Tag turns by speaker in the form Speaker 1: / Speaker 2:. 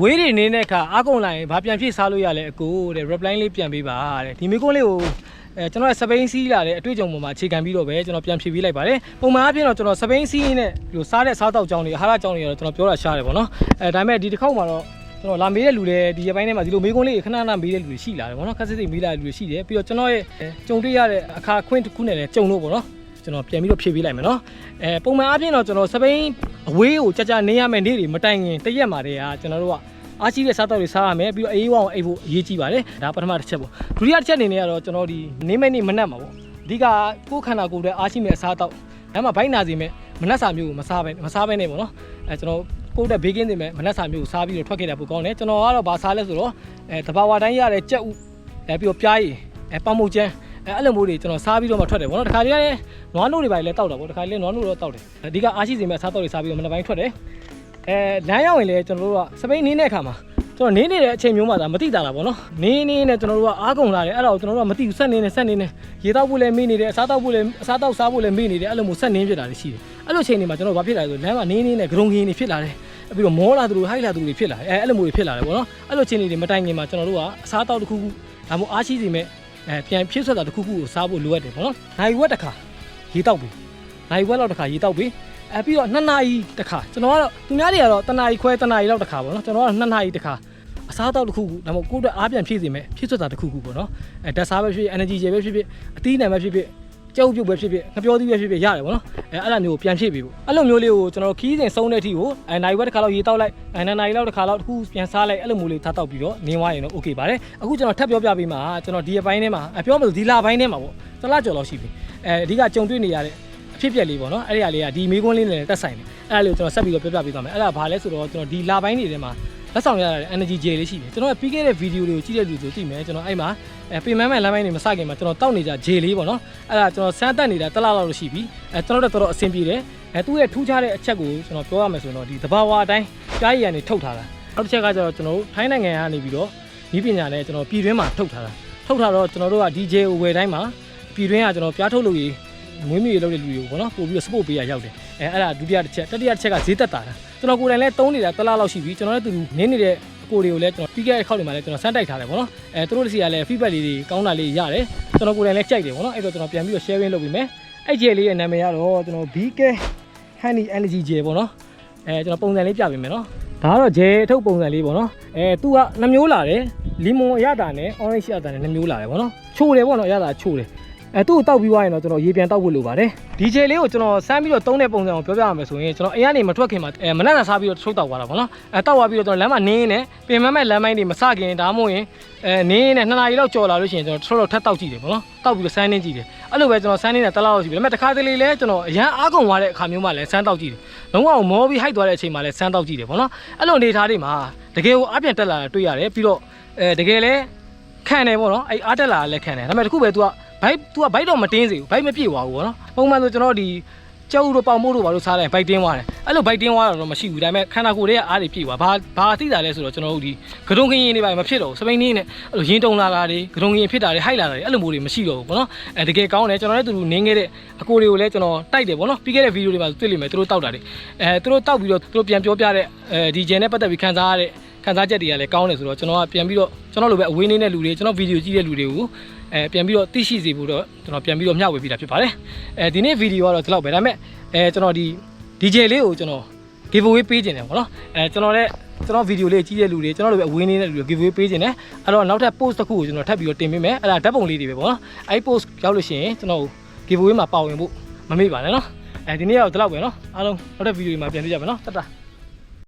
Speaker 1: ဝေးတွေနေတဲ့အခါအားကုန်လိုက်ရင်ဘာပြန်ဖြည့်စားလို့ရလဲအကိုတဲ့ reply လေးပြန်ပေးပါတဲ့ဒီမိကုန်းလေးကိုအဲကျွန်တော်ကစပိန်စီးလာတဲ့အတွေ့အကြုံပေါ်မှာအခြေခံပြီးတော့ပဲကျွန်တော်ပြန်ဖြည့်ပေးလိုက်ပါတယ်ပုံမှန်အားဖြင့်တော့ကျွန်တော်စပိန်စီးနဲ့ဒီလိုစားတဲ့စားတောက်ကြောင်းတွေအာဟာရကြောင်းတွေကတော့ကျွန်တော်ပြောတာရှားတယ်ပေါ့နော်အဲဒါပေမဲ့ဒီတစ်ခေါက်မှာတော့ကျွန်တော်လာမေးတဲ့လူတွေဒီရက်ပိုင်းထဲမှာဒီလိုမေးခွန်းလေးခဏခဏမေးတဲ့လူတွေရှိလာတယ်ပေါ့နော်ခက်စစ်စစ်မေးလာတဲ့လူတွေရှိတယ်ပြီးတော့ကျွန်တော်ရဲ့ကြုံတွေ့ရတဲ့အခါခွင့်တစ်ခုနဲ့လည်းကြုံလို့ပေါ့နော် ကျွန်တော်ပြန်ပြီးတော့ဖြည့်ပေးလိုက်မယ်နော်အဲပုံမှန်အားဖြင့်တော့ကျွန်တော်စပိန်အဝေးကိုကြာကြာနေရမယ့်နေ့တွေမတိုင်ခင်တရက်မှာတည်းကကျွန်တော်တို့ကအားရှိတဲ့စားတောက်တွေစားရမယ်ပြီးတော့အေးဝအောင်အိပ်ဖို့အရေးကြီးပါတယ်ဒါပထမတစ်ချက်ပေါ့ဒုတိယတစ်ချက်အနေနဲ့ကတော့ကျွန်တော်ဒီနေမဲ့နေ့မနက်မှာပေါ့အဓိကကိုယ်ခန္ဓာကိုယ်ရဲ့အားရှိမဲ့အစားတောက်ဒါမှဘိုက်နာစီမဲ့မနက်စာမျိုးကိုမစားပဲမစားပဲနေပေါ့နော်အဲကျွန်တော်ကိုယ်တဲ့ဘေးကင်းနေမဲ့မနက်စာမျိုးကိုစားပြီးတော့ထွက်ခဲ့တာပိုကောင်းတယ်ကျွန်တော်ကတော့ဘာစားလဲဆိုတော့အဲတဘာဝတိုင်းရတဲ့ကြက်ဥအဲပြီးတော့ပြားရည်အဲပေါင်မုတ်ကျန်း အဲအဲ့လိုမျိုးတွေကျွန်တော်စားပြီးတော့မှထွက်တယ်ပေါ့နော်တခါတည်းလည်းနွားနို့တွေပါလည်းတောက်တာပေါ့တခါတည်းလည်းနွားနို့တော့တောက်တယ်အဓိကအားရှိစေမဲ့အစားတောက်တွေစားပြီးတော့မနက်ပိုင်းထွက်တယ်အဲလမ်းရောက်ရင်လည်းကျွန်တော်တို့ကစပိန်နေနေတဲ့အခါမှာကျွန်တော်နေနေတဲ့အချိန်မျိုးမှာဒါမသိတာလားဗောနော်နေနေနဲ့ကျွန်တော်တို့ကအားကုန်လာတယ်အဲ့ဒါကိုကျွန်တော်တို့ကမသိဘူးဆက်နေနေဆက်နေနေရေတောက်ဖို့လည်းမေးနေတယ်အစားတောက်ဖို့လည်းအစားတောက်စားဖို့လည်းမေးနေတယ်အဲ့လိုမျိုးဆက်နေဖြစ်တာတွေရှိတယ်အဲ့လိုအချိန်တွေမှာကျွန်တော်တို့ဘာဖြစ်လာလဲဆိုလမ်းမှာနေနေနဲ့ဂရုံကင်းတွေဖြစ်လာတယ်ပြီးတော့မောလာသူတို့ဟိုက်လာသူတွေဖြစ်လာတယ်အဲအဲ့လိုမျိုးတွေဖြစ်လာတယ်ဗောနော်အဲ့လိုအချိန်တွေမတိုင်ခင်မှာကျွန်တော်တို့ကအစားတောက်တစ်ခုခုဒါမှမဟုတ်အားရှိစီမဲ့ အဲပြန်ဖြစ်ဆက်တာတစ်ခုခုကိုစားဖို့လိုအပ်တယ်ဗောနော်နိုင်ဝက်တစ်ခါရေတောက်ပြီနိုင်ဝက်လောက်တစ်ခါရေတောက်ပြီအဲပြီးတော့2နာရီတစ်ခါကျွန်တော်ကတော့သူများတွေကတော့1နာရီခွဲ1နာရီလောက်တစ်ခါပေါ့နော်ကျွန်တော်ကတော့2နာရီတစ်ခါအစားအသောက်တစ်ခုခုဒါမှမဟုတ်ကိုယ့်အတွက်အားပြန်ဖြည့်စေမယ်ဖြည့်စွက်တာတစ်ခုခုပေါ့နော်အဲဓာတ်စားပဲဖြစ်ဖြစ် energy ကျေပဲဖြစ်ဖြစ်အသီးနှံပဲဖြစ်ဖြစ် ကြောက်ပြုတ်ပဲဖြစ်ဖြစ်ငပြောသီးပဲဖြစ်ဖြစ်ရတယ်ပေါ့နော်အဲအဲ့လိုမျိုးကိုပြန်ဖြည့်ပေးဖို့အဲ့လိုမျိုးလေးကိုကျွန်တော်ခီးစဉ်ဆုံးတဲ့အထိကိုအဲနိုင်ဝက်တစ်ခါလောက်ရေတောက်လိုက်အဲနှစ်နာရီလောက်တစ်ခါလောက်တစ်ခုပြန်စားလိုက်အဲ့လိုမျိုးလေးထားတောက်ပြီးတော့နေသွားရင်တော့ okay ပါတယ်အခုကျွန်တော်ထပ်ပြောပြပေးမှာကျွန်တော်ဒီအပိုင်းထဲမှာအပြောမလို့ဒီလာပိုင်းထဲမှာပေါ့တစ်လကျော်လောက်ရှိပြီအဲအဓိကကြုံတွေ့နေရတဲ့အဖြစ်ပြက်လေးပေါ့နော်အဲ့ဒီအရာလေးကဒီမေးခွန်းလေးနဲ့လည်းတက်ဆိုင်တယ်အဲ့ဒါလေးကိုကျွန်တော်ဆက်ပြီးတော့ပြောပြပေးသွားမယ်အဲ့ဒါဘာလဲဆိုတော့ကျွန်တော်ဒီလာပိုင်းတွေထဲမှာ လက်ဆောင်ရတဲ့ energy gel လေးရှိတယ်ကျွန်တော်ကပြီးခဲ့တဲ့ဗီဒီယိုတွေကိုကြည့်တဲ့လူဆိုသိမယ်ကျွန်တော်အဲ့မှာအဲပင်မမဲ့လမ်းပိုင်းတွေမစခင်မှာကျွန်တော်တောက်နေကြ gel လေးပေါ့နော်အဲ့ဒါကျွန်တော်စမ်းတက်နေတာတစ်လလောက်လို့ရှိပြီအဲကျွန်တော်တို့တော်တော်အဆင်ပြေတယ်အဲသူ့ရဲ့ထူးခြားတဲ့အချက်ကိုကျွန်တော်ပြောရမယ်ဆိုတော့ဒီသဘာဝအတိုင်းကြားရည်ရည်နေထုတ်ထားတာနောက်တစ်ချက်ကကျတော့ကျွန်တော်တို့ထိုင်းနိုင်ငံကနေပြီးတော့ဒီပညာနဲ့ကျွန်တော်ပြည်တွင်းမှာထုတ်ထားတာထုတ်ထားတော့ကျွန်တော်တို့က DJ ကိုဝယ်တိုင်းမှာပြည်တွင်းကကျွန်တော်ပြားထုတ်လို့ရေးမွေးမြူရေးလုပ်တဲ့လူတွေကိုပေါ့နော်ပို့ပြီးတော့ support ပေးရရောက်တယ် အဲအဲ့ဒါဒုတိယတစ်ချက်တတိယတစ်ချက်ကဈေးသက်တာတာကျွန်တော်ကိုယ်တိုင်လည်းတုံးနေတာတစ်လားလောက်ရှိပြီကျွန်တော်လည်းသူနင်းနေတဲ့အကိုတွေကိုလည်းကျွန်တော်ပြီးခဲ့တဲ့ခေါက်တွေမှာလည်းကျွန်တော်စမ်းတိုက်ထားတယ်ပေါ့နော်အဲသူတို့စီကလည်း feedback လေးတွေကောင်းတာလေးရတယ်ကျွန်တော်ကိုယ်တိုင်လည်းကြိုက်တယ်ပေါ့နော်အဲ့တော့ကျွန်တော်ပြန်ပြီးတော့ sharing လုပ်ပေးမယ်အဲ့ gel လေးရဲ့နာမည်ကတော့ကျွန်တော် BK Honey Energy Gel ပေါ့နော်အဲကျွန်တော်ပုံစံလေးပြပေးမယ်နော်ဒါကတော့ gel အထုပ်ပုံစံလေးပေါ့နော်အဲသူကနှမျိုးလာတယ်လီမွန်အရတာနဲ့ orange အရတာနဲ့နှမျိုးလာတယ်ပေါ့နော်ချိုးတယ်ပေါ့နော်အရတာချိုးတယ် အဲသူ့ကိုတောက်ပြီးွားရင်တော့ကျွန်တော်ရေပြန်တောက်ဖို့လိုပါတယ်ဒီဂျယ်လေးကိုကျွန်တော်စမ်းပြီးတော့သုံးတဲ့ပုံစံကိုပြောပြရမယ်ဆိုရင်ကျွန်တော်အိမ်ကနေမထွက်ခင်မှာအဲမနက်စာစားပြီးတော့ထုတ်တောက်သွားတာပေါ့နော်အဲတောက်သွားပြီးတော့ကျွန်တော်လမ်းမှာနင်းနေပင်မမဲ့လမ်းမိုင်းတွေမစခင်ဒါမှမဟုတ်ရင်အဲနင်းနေနှစ်နာရီလောက်ကြော်လာလို့ရှိရင်ကျွန်တော်ထုတ်တော့ထပ်တောက်ကြည့်တယ်ပေါ့နော်တောက်ပြီးတော့စမ်းနေကြည့်တယ်အဲ့လိုပဲကျွန်တော်စမ်းနေတဲ့တစ်လောက်ရှိပြီဒါပေမဲ့တစ်ခါတလေလဲကျွန်တော်အရန်အားကုန်သွားတဲ့အခါမျိုးမှလည်းစမ်းတောက်ကြည့်တယ်လုံးဝမောပြီးဟိုက်သွားတဲ့အချိန်မှလည်းစမ်းတောက်ကြည့်တယ်ပေါ့နော်အဲ့လိုအနေထားတွေမှာတကယ်ကိုအပြန်တက်လာတာတွေ့ရတယ်ပြီးတော့အဲတကယ်လဲခံတယ်ပေါ့နော်အဲ့အားတက်လာတာလည်းခံတယ်ဒါပေမဲ့တခုပဲ तू က ဘိုက် तू ကဘိုက်တော့မတင်းစေဘူးဘိုက်မပြည့်သွားဘူးဗောနော်ပုံမှန်ဆိုကျွန်တော်ဒီကြောက်တို့ပေါင်မို့တို့ဘာလို့စားတယ်ဘိုက်တင်းသွားတယ်အဲ့လိုဘိုက်တင်းသွားတာတော့မရှိဘူးဒါပေမဲ့ခန္ဓာကိုယ်ရဲ့အားတွေပြည့်သွားဘာဘာသိတာလဲဆိုတော့ကျွန်တော်တို့ဒီကတုံခင်းရင်တွေပါမဖြစ်တော့ဘူးစပိန်နေနဲ့အဲ့လိုရင်းတုံလာတာတွေကတုံခင်းဖြစ်တာတွေဟိုက်လာတာတွေအဲ့လိုမျိုးတွေမရှိတော့ဘူးဗောနော်အဲတကယ်ကောင်းတယ်ကျွန်တော်လည်းသူတို့နင်းခဲ့တဲ့အကိုတွေကိုလည်းကျွန်တော်တိုက်တယ်ဗောနော်ပြီးခဲ့တဲ့ဗီဒီယိုတွေမှာတွေ့လိမ့်မယ်သူတို့တောက်တာတွေအဲသူတို့တောက်ပြီးတော့သူတို့ပြန်ပြောပြတဲ့အဲဒီဂျန်နဲ့ပတ်သက်ပြီးခံစားရတဲ့ခံစားချက်တွေကလည်းကောင်းတယ်ဆိုတော့ကျွန်တော်ကပြန်ပြီးတော့ကျွန်တော်လိုပဲအဝေးနေတဲ့လူတွေကျွန်တော်ဗီဒီယိုကြည့်တဲ့လူတွေကို အဲပြန်ပြီးတော့သိရှိစေဖို့တော့ကျွန်တော်ပြန်ပြီးတော့မျှဝေပေးတာဖြစ်ပါတယ်အဲဒီနေ့ဗီဒီယိုကတော့ဒီလောက်ပဲဒါပေမဲ့အဲကျွန်တော်ဒီ DJ လေးကိုကျွန်တော် giveaway ပေးခြင်းတယ်ပေါ့နော်အဲကျွန်တော်လည်းကျွန်တော်ဗီဒီယိုလေးကြည့်တဲ့လူတွေကျွန်တော်တို့ပဲအဝင်းနေတဲ့လူတွေ giveaway ပေးခြင်းတယ်အဲ့တော့နောက်ထပ် post တစ်ခုကိုကျွန်တော်ထပ်ပြီးတော့တင်ပေးမယ်အဲ့ဒါဓာတ်ပုံလေးတွေပဲပေါ့နော်အဲ့ post ရောက်လို့ရှိရင်ကျွန်တော် giveaway မှာပါဝင်ဖို့မမေ့ပါနဲ့နော်အဲဒီနေ့ကတော့ဒီလောက်ပဲနော်အားလုံးနောက်ထပ်ဗီဒီယိုမှာပြန်တွေ့ကြမယ်နော်တတ်တာ